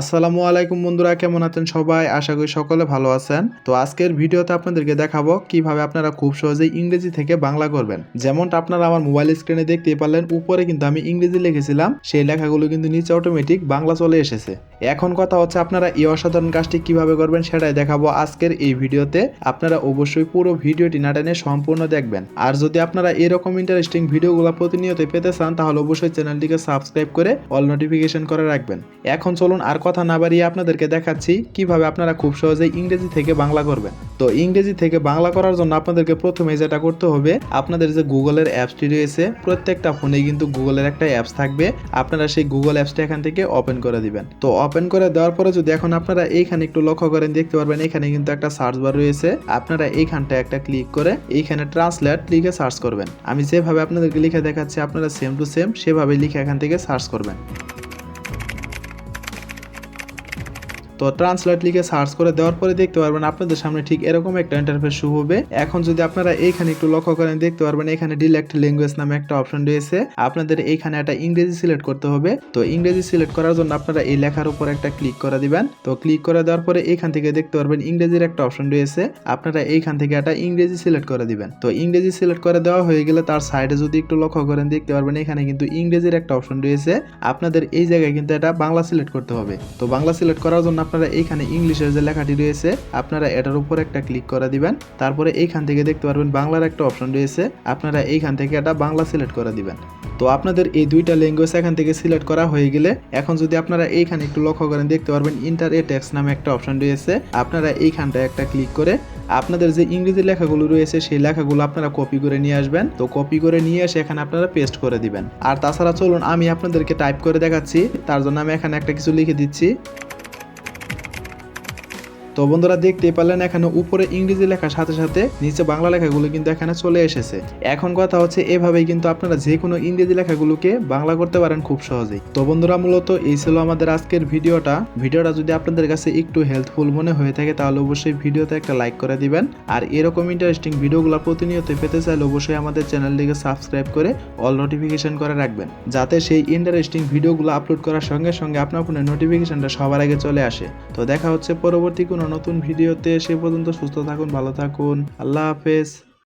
আসসালামু আলাইকুম বন্ধুরা, কেমন আছেন সবাই? আশা করি সকলে ভালো আছেন। তো আজকের ভিডিওতে আপনাদেরকে দেখাবো কীভাবে আপনারা খুব সহজেই ইংরেজি থেকে বাংলা করবেন। যেমনটা আপনারা আমার মোবাইল স্ক্রিনে দেখতে পারলেন, উপরে কিন্তু আমি ইংরেজি লিখেছিলাম, সেই লেখাগুলো কিন্তু নিচে অটোমেটিক বাংলা চলে এসেছে। এখন কথা হচ্ছে আপনারা এই অসাধারণ কাজটি কীভাবে করবেন সেটাই দেখাবো আজকের এই ভিডিওতে। আপনারা অবশ্যই পুরো ভিডিওটি না টেনে সম্পূর্ণ দেখবেন। আর যদি আপনারা এরকম ইন্টারেস্টিং ভিডিওগুলো প্রতিনিয়ত পেতে চান, তাহলে অবশ্যই চ্যানেলটিকে সাবস্ক্রাইব করে অল নোটিফিকেশন করে রাখবেন। এখন চলুন আর কথা না বাড়িয়ে আপনাদেরকে দেখাচ্ছি কীভাবে আপনারা খুব সহজেই ইংরেজি থেকে বাংলা করবেন। তো ইংরেজি থেকে বাংলা করার জন্য আপনাদেরকে প্রথমে যেটা করতে হবে, আপনাদের যে গুগলের অ্যাপসটি রয়েছে, প্রত্যেকটা ফোনে কিন্তু গুগলের একটা অ্যাপস থাকবে। আপনারা সেই গুগল অ্যাপসটা এখান থেকে ওপেন করে দিবেন। তো ওপেন করে দেওয়ার পরে যদি এখন আপনারা এইখানে একটু লক্ষ্য করেন, দেখতে পারবেন এখানে কিন্তু একটা সার্চ বার রয়েছে। আপনারা এইখানটা একটা ক্লিক করে এইখানে ট্রান্সলেট লিখে সার্চ করবেন। আমি যেভাবে আপনাদেরকে লিখে দেখাচ্ছি, আপনারা সেম টু সেম সেভাবে লিখে এখান থেকে সার্চ করবেন। তো ট্রান্সলেট লিখে সার্চ করে দেওয়ার পরে দেখতে পারবেন আপনাদের সামনে ঠিক এরকম একটা ইন্টারফেস শুরু হবে। এখন যদি আপনারা এইখানে একটু লক্ষ্য করেন, দেখতে পারবেন এখানে ডিলেক্ট ল্যাঙ্গুয়েজ নামে একটা অপশন রয়েছে। আপনাদের এইখানে একটা ইংরেজি সিলেক্ট করতে হবে। তো ইংরেজি সিলেক্ট করার জন্য আপনারা এই লেখার উপর একটা ক্লিক করে দিবেন। তো ক্লিক করে দেওয়ার পরে এইখান থেকে দেখতে পারবেন ইংরেজির একটা অপশন রয়েছে। আপনারা এইখান থেকে একটা ইংরেজি সিলেক্ট করে দিবেন। তো ইংরেজি সিলেক্ট করে দেওয়া হয়ে গেলে তার সাইডে যদি একটু লক্ষ্য করেন, দেখতে পারবেন এখানে কিন্তু ইংরেজির একটা অপশন রয়েছে। আপনাদের এই জায়গায় কিন্তু এটা বাংলা সিলেক্ট করতে হবে। তো বাংলা সিলেক্ট করার জন্য আপনারা এইখানে ইংলিশের যে লেখাটি রয়েছে, আপনারা এটার উপর একটা ক্লিক করে দিবেন। তারপরে এইখান থেকে দেখতে পারবেন বাংলার একটা অপশন রয়েছে। আপনারা এইখান থেকে এটা বাংলা সিলেক্ট করে দিবেন। তো আপনাদের এই দুইটা ল্যাঙ্গুয়েজ এখান থেকে সিলেক্ট করা হয়ে গেলে, এখন যদি আপনারা এইখানে একটু লক্ষ্য করেন, দেখতে পারবেন ইন্টার এ টেক্সট নামে একটা অপশন রয়েছে। আপনারা এইখানটায় একটা ক্লিক করে আপনাদের যে ইংরেজি লেখাগুলো রয়েছে, সেই লেখাগুলো আপনারা কপি করে নিয়ে আসবেন। তো কপি করে নিয়ে এসে এখানে আপনারা পেস্ট করে দিবেন। আর তাছাড়া চলুন, আমি আপনাদেরকে টাইপ করে দেখাচ্ছি। তার জন্য আমি এখানে একটা কিছু লিখে দিচ্ছি। তো বন্ধুরা দেখতেই পারলেন, এখানে উপরে ইংরেজি লেখার সাথে সাথে নিচে বাংলা লেখাগুলো কিন্তু এখানে চলে এসেছে। এখন কথা হচ্ছে, এভাবেই কিন্তু আপনারা যে কোনো ইংরেজি লেখাগুলোকে বাংলা করতে পারেন খুব সহজেই। তো বন্ধুরা, মূলত এই ছিল আমাদের আজকের ভিডিওটা। ভিডিওটা যদি আপনাদের কাছে একটু হেল্পফুল মনে হয়ে থাকে, তাহলে অবশ্যই ভিডিওতে একটা লাইক করে দিবেন। আর এরকম ইন্টারেস্টিং ভিডিওগুলো প্রতিনিয়ত পেতে চাইলে অবশ্যই আমাদের চ্যানেলটিকে সাবস্ক্রাইব করে অল নোটিফিকেশন করে রাখবেন, যাতে সেই ইন্টারেস্টিং ভিডিওগুলো আপলোড করার সঙ্গে সঙ্গে আপনার ফোনে নোটিফিকেশনটা সবার আগে চলে আসে। তো দেখা হচ্ছে পরবর্তী কোনো নতুন ভিডিওতে সে পর্যন্ত সুস্থ থাকুন ভালো থাকুন। আল্লাহ হাফেজ।